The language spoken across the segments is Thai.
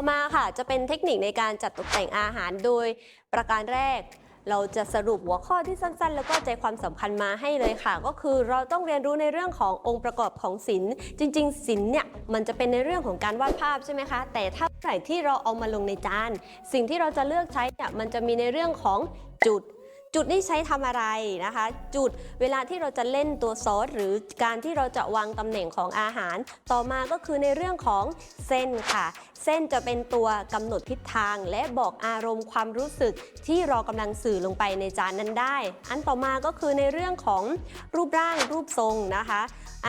อมาค่ะ จะเป็นเทคนิคในการจัดตกแต่งอาหารโดยประการแรก เราจะสรุปหัวข้อที่สั้น ๆ แล้วก็ใจความสำคัญมาให้เลยค่ะ ก็คือเราต้องเรียนรู้ในเรื่องขององค์ประกอบของศิลป์จริง ๆ ศิลป์เนี่ยมันจะเป็นในเรื่องของการวาดภาพใช่ไหมคะ แต่ถ้าใครที่เราเอามาลงในจาน สิ่งที่เราจะเลือกใช้เนี่ยมันจะมีในเรื่องของจุด จุดนี้ใช้ทำอะไรนะคะ จุดเวลาที่เราจะเล่นตัวซอส หรือการที่เราจะวางตำแหน่งของอาหาร ต่อมาก็คือในเรื่องของเส้นค่ะ เส้นจะเป็นตัวกำหนดทิศทาง และบอกอารมณ์ความรู้สึกที่เรากำลังสื่อลงไปในจานนั้นได้ อันต่อมาก็คือในเรื่องของรูปร่างรูปทรงนะคะ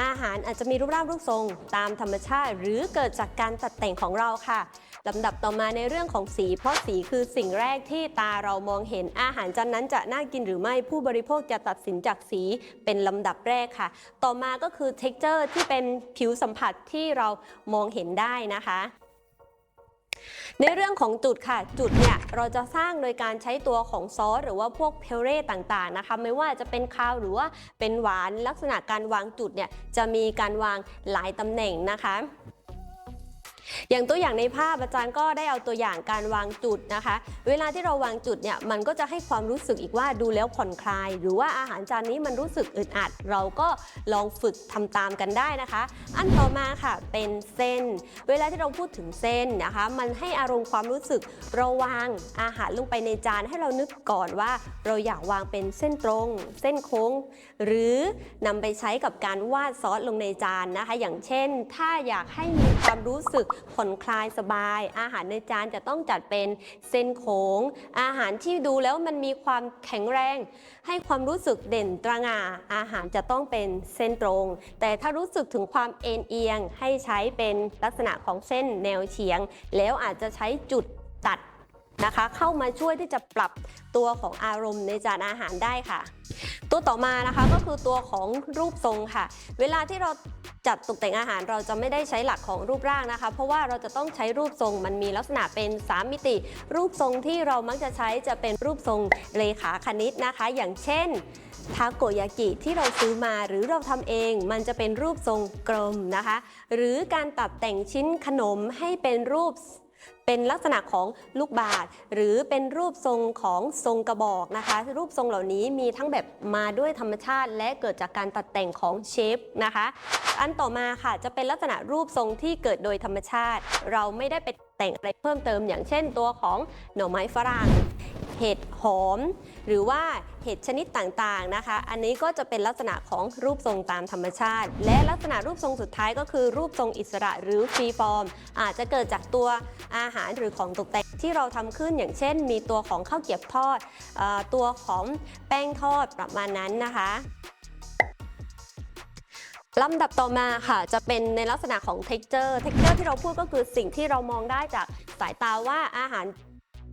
อาหารอาจจะมีรูปร่างรูปทรง ตามธรรมชาติ หรือเกิดจากการตัดแต่งของเราค่ะ ลำดับต่อมาในเรื่องของสี เพราะสีคือสิ่งแรกที่ตาเรามองเห็นอาหารจานนั้นจะน่ากินหรือไม่ผู้บริโภคจะตัดสินจากสีเป็นลำดับแรกค่ะ ต่อมาก็คือ texture ที่เป็นผิวสัมผัสที่เรามองเห็นได้นะคะในเรื่องของจุดค่ะ จุดเนี่ยเราจะสร้างโดยการใช้ตัวของซอสหรือว่าพวกเพลเร่ต่างๆนะคะไม่ว่าจะเป็นคาวหรือว่าเป็นหวานลักษณะการวางจุดเนี่ยจะมีการวางหลายตำแหน่งนะคะ อย่างตัวอย่างในภาพอาจารย์ก็ได้เอาตัวอย่างการวางจุดนะคะ เวลาที่เราวางจุดเนี่ยมันก็จะให้ความรู้สึกอีกว่าดูแล้วผ่อนคลาย หรือว่าอาหารจานนี้มันรู้สึกอึดอัด เราก็ลองฝึกทำตามกันได้นะคะ อันต่อมาค่ะเป็นเส้น เวลาที่เราพูดถึงเส้นนะคะ มันให้อารมณ์ความรู้สึกเราวางอาหารลงไปในจานให้เรานึกก่อนว่า เราอยากวางเป็นเส้นตรง เส้นโค้ง หรือนำไปใช้กับการวาดซอสลงในจานนะคะ อย่างเช่น ถ้าอยากให้มีความรู้สึกผ่อนคลายสบาย อาหารในจานจะต้องจัดเป็นเส้นโค้ง อาหารที่ดูแล้วมันมีความแข็งแรง ให้ความรู้สึกเด่นตระหง่าอาหารจะต้องเป็นเส้นตรง แต่ถ้ารู้สึกถึงความเอ็นเอียงให้ใช้เป็นลักษณะของเส้นแนวเฉียง แล้วอาจจะใช้จุดตัด นะคะ เข้ามาช่วยที่จะปรับตัวของอารมณ์ในจานอาหารได้ค่ะ ตัวต่อมานะคะก็คือตัวของรูปทรงค่ะ เวลาที่เราจัดตกแต่งอาหารเราจะไม่ได้ใช้หลักของรูปร่างนะคะ เพราะว่าเราจะต้องใช้รูปทรงมันมีลักษณะเป็น 3 มิติ รูปทรงที่เรามักจะใช้จะเป็นรูปทรงเลขาคณิตนะคะ อย่างเช่นทาโกยากิที่เราซื้อมาหรือเราทำเองมันจะเป็นรูปทรงกลมนะคะ หรือการตัดแต่งชิ้นขนมให้เป็นรูป เป็นลักษณะของลูกบาศก์หรือเป็นรูปทรงของทรงกระบอกนะคะ รูปทรงเหล่านี้มีทั้งแบบมาด้วยธรรมชาติ และเกิดจากการตัดแต่งของเชฟนะคะ อันต่อมาค่ะจะเป็นลักษณะรูปทรงที่เกิดโดยธรรมชาติ เราไม่ได้ไปแต่งอะไรเพิ่มเติม อย่างเช่นตัวของหน่อไม้ฝรั่ง เห็ดหอม หรือว่าเห็ดชนิดต่างๆนะคะ อันนี้ก็จะเป็นลักษณะของรูปทรงตามธรรมชาติ และลักษณะรูปทรงสุดท้ายก็คือรูปทรงอิสระหรือฟรีฟอร์ม อาจจะเกิดจากตัวอาหารหรือของตกแต่งที่เราทำขึ้นอย่างเช่น มีตัวของข้าวเกี๊ยวทอดอตัวของแป้งทอดประมาณนั้นนะคะลำดับต่อมาค่ะจะเป็นในลักษณะของ texture texture ที่เราพูดก็คือสิ่งที่เรามองได้จากสายตาว่าอาหาร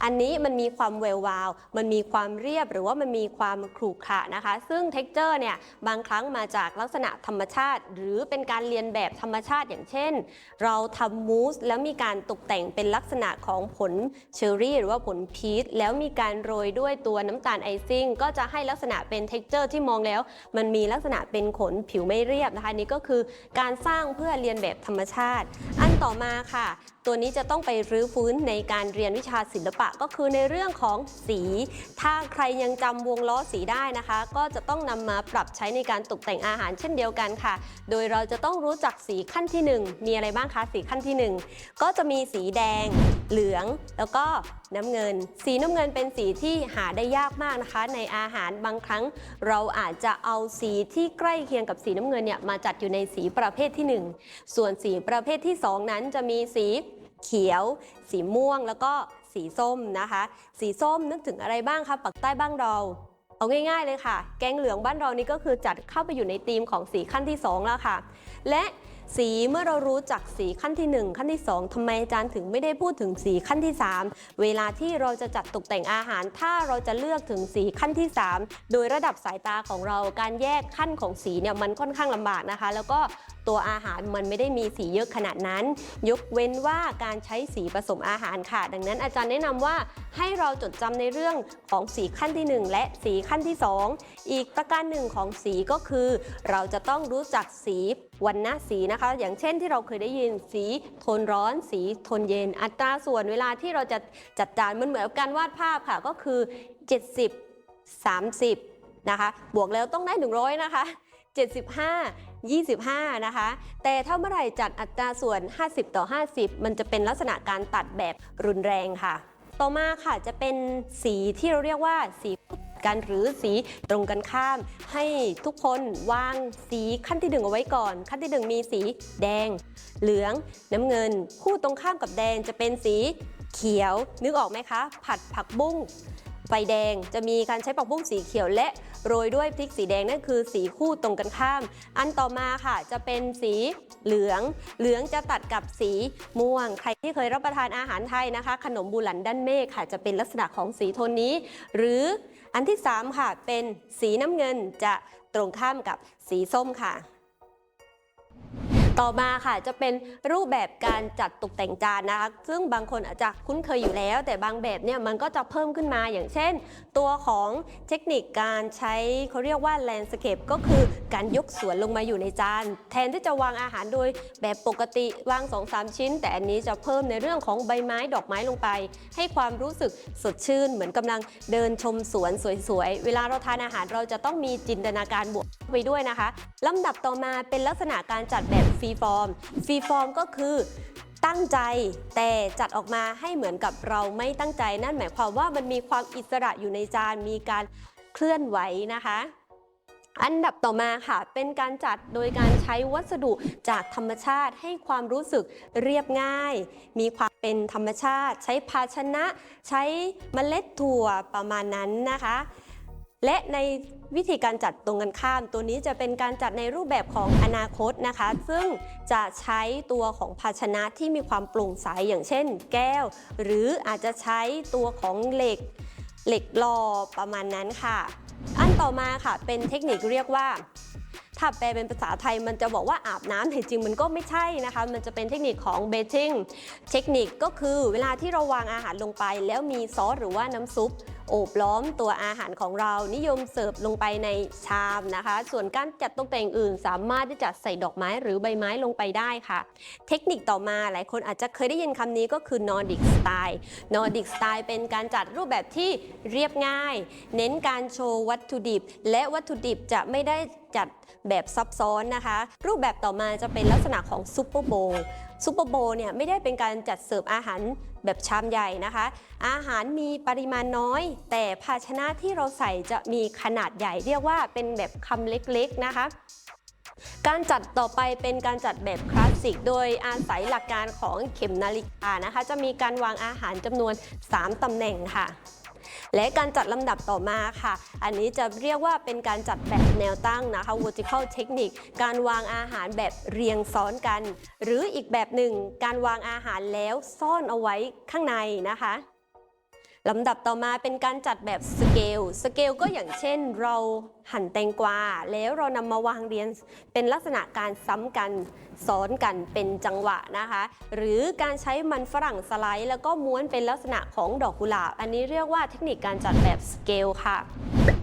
อันนี้มันมีความเวลวาว มันมีความเรียบหรือว่ามันมีความขรุขระนะคะ ซึ่ง texture เนี่ยบางครั้งมาจากลักษณะธรรมชาติ หรือเป็นการเรียนแบบธรรมชาติอย่างเช่น เราทำมูสแล้วมีการตกแต่งเป็นลักษณะของผลเชอร์รี่หรือว่าผลพีชแล้วมีการโรยด้วยตัวน้ำตาลไอซิ่งก็จะให้ลักษณะเป็น texture ที่มองแล้ว มันมีลักษณะเป็นขนผิวไม่เรียบนะคะนี่ก็คือการสร้างเพื่อเรียนแบบธรรมชาติ อันต่อมาค่ะ ตัวนี้จะต้องไปรื้อฟื้นในการเรียนวิชาศิลปะก็คือในเรื่องของสี ถ้าใครยังจำวงล้อสีได้นะคะ ก็จะต้องนำมาปรับใช้ในการตกแต่งอาหารเช่นเดียวกันค่ะ โดยเราจะต้องรู้จักสีขั้นที่หนึ่งมีอะไรบ้างคะสีขั้นที่หนึ่งก็จะมีสีแดง เหลือง แล้วก็น้ำเงิน สีน้ำเงินเป็นสีที่หาได้ยากมากนะคะ ในอาหารบางครั้ง เราอาจจะเอาสีที่ใกล้เคียงกับสีน้ำเงินเนี่ยมาจัดอยู่ในสีประเภทที่หนึ่งส่วนสีประเภทที่สองนั้นจะมีสีเขียว สีม่วงแล้วก็ สีส้มนะคะ สีส้มนึกถึงอะไรบ้างคะปักใต้บ้างเรา เอาง่าย ๆเลยค่ะ แกงเหลืองบ้านเรานี่ก็คือจัดเข้าไปอยู่ในธีมของสีขั้นที่ 2 แล้วค่ะ และสีเมื่อเรารู้จักสีขั้นที่ 1 ขั้นที่ 2ทำไมอาจารย์ถึงไม่ได้พูดถึงสีขั้นที่ 3 เวลาที่เราจะจัดตกแต่งอาหาร ถ้าเราจะเลือกถึงสีขั้นที่ 3 โดยระดับสายตาของเราการแยกขั้นของสีเนี่ยมันค่อนข้างลำบากนะคะ แล้วก็ ตัวอาหารมันไม่ได้มีสีเยอะขนาดนั้น ยกเว้นว่าการใช้สีผสมอาหารค่ะ ดังนั้นอาจารย์แนะนำว่าให้เราจดจำในเรื่องของสีขั้นที่ 1 และสีขั้นที่ 2 อีกประการหนึ่งของสีก็คือ เราจะต้องรู้จักสีวันณะสีนะคะ อย่างเช่นที่เราเคยได้ยินสีโทนร้อน สีโทนเย็น อัตราส่วนเวลาที่เราจะจัดจานมันเหมือนกับการวาดภาพค่ะก็คือ 70 30 นะคะ บวกแล้วต้องได้ 100 นะคะ 75 25 นะคะ แต่ถ้าเมื่อไหร่จัดอัตราส่วน 50 ต่อ 50 มันจะเป็นลักษณะการตัดแบบรุนแรงค่ะ ต่อมาค่ะจะเป็นสีที่เราเรียกว่าสีกันหรือสีตรงกันข้าม ให้ทุกคนวางสีขั้นที่หนึ่งเอาไว้ก่อน ขั้นที่หนึ่งมีสีแดง เหลือง น้ำเงิน คู่ตรงข้ามกับแดงจะเป็นสีเขียว นึกออกไหมคะ ผัดผักบุ้ง ไฟแดงจะมีการใช้ผักบุ้งสีเขียวและโรยด้วยพริกสีแดงนั่นคือสีคู่ตรงกันข้าม อันต่อมาค่ะจะเป็นสีเหลือง เหลืองจะตัดกับสีม่วง ใครที่เคยรับประทานอาหารไทยนะคะ ขนมบูหลันด้านเมฆค่ะ จะเป็นลักษณะของสีโทนนี้ หรืออันที่ 3 ค่ะ เป็นสีน้ำเงินจะตรงข้ามกับสีส้มค่ะ ต่อมาค่ะจะเป็นรูปแบบการจัดตกแต่งจานนะคะ ซึ่งบางคนอาจจะคุ้นเคยอยู่แล้ว แต่บางแบบเนี่ยมันก็จะเพิ่มขึ้นมาอย่างเช่น ตัวของเทคนิคการใช้เขาเรียกว่า landscape ก็คือการยกสวนลงมาอยู่ในจาน แทนที่จะวางอาหารโดยแบบปกติวาง 2-3 ชิ้น แต่อันนี้จะเพิ่มในเรื่องของใบไม้ดอกไม้ลงไป ให้ความรู้สึกสดชื่น เหมือนกำลังเดินชมสวนสวยๆ เวลาเราทานอาหารเราจะต้องมีจินตนาการบวกไปด้วยนะคะลำดับต่อมาเป็นลักษณะการจัดแบบฟรีฟอร์ม ฟรีฟอร์มก็คือตั้งใจแต่จัดออกมาให้เหมือนกับเราไม่ตั้งใจ นั่นหมายความว่ามันมีความอิสระอยู่ในจานมีการเคลื่อนไหวนะคะอันดับต่อมาค่ะเป็นการจัดโดยการใช้วัสดุจากธรรมชาติให้ความรู้สึกเรียบง่าย มีความเป็นธรรมชาติ ใช้ภาชนะ ใช้เมล็ดถั่วประมาณนั้นนะคะ และในวิธีการจัดตรงกันข้าม ตัวนี้จะเป็นการจัดในรูปแบบของอนาคตนะคะ ซึ่งจะใช้ตัวของภาชนะที่มีความโปร่งใสอย่างเช่น แก้ว หรืออาจจะใช้ตัวของเหล็กเหล็กล่อประมาณนั้นค่ะ อันต่อมาค่ะเป็นเทคนิคเรียกว่าถ้าแปลเป็นภาษาไทยมันจะบอกว่าอาบน้ำแต่จริงมันก็ไม่ใช่นะคะ มันจะเป็นเทคนิคของเบ t ิ n งเทคนิคก็คือเวลาที่เราวางอาหารลงไป แล้วมีซอสหรือว่าน้ำซุป โอบล้อมตัวอาหารของเรานิยมเสิร์ฟลงไปในชามนะคะ ส่วนการจัดตกแต่งอื่น สามารถที่จะใส่ดอกไม้หรือใบไม้ลงไปได้ค่ะ เทคนิคต่อมาหลายคนอาจจะเคยได้ยินคำนี้ก็คือ Nordic Style Nordic Style เป็นการจัดรูปแบบที่เรียบง่าย เน้นการโชว์วัตถุดิบ และวัตถุดิบจะไม่ได้จัดแบบซับซ้อนนะคะ รูปแบบต่อมาจะเป็นลักษณะของซุปเปอร์โบว์ ซุปเปอร์โบเนี่ยไม่ได้เป็นการจัดเสิร์ฟอาหารแบบชามใหญ่นะคะ อาหารมีปริมาณน้อย แต่ภาชนะที่เราใส่จะมีขนาดใหญ่ เรียกว่าเป็นแบบคำเล็กๆนะคะการจัดต่อไปเป็นการจัดแบบคลาสสิก โดยอาศัยหลักการของเข็มนาฬิกานะคะ จะมีการวางอาหารจำนวน 3ตำแหน่งค่ะ และการจัดลำดับต่อมาค่ะ อันนี้จะเรียกว่าเป็นการจัดแบบแนวตั้งนะคะ vertical technique การวางอาหารแบบเรียงซ้อนกัน หรืออีกแบบหนึ่งการวางอาหารแล้วซ่อนเอาไว้ข้างในนะคะ ลำดับต่อมาเป็นการจัดแบบสเกล สเกลก็อย่างเช่นเราหั่นแตงกวา แล้วเรานำมาวางเรียงเป็นลักษณะการซ้ำกันซ้อนกันเป็นจังหวะนะคะ หรือการใช้มันฝรั่งสไลด์ แล้วก็ม้วนเป็นลักษณะของดอกกุหลาบ อันนี้เรียกว่าเทคนิคการจัดแบบสเกลค่ะ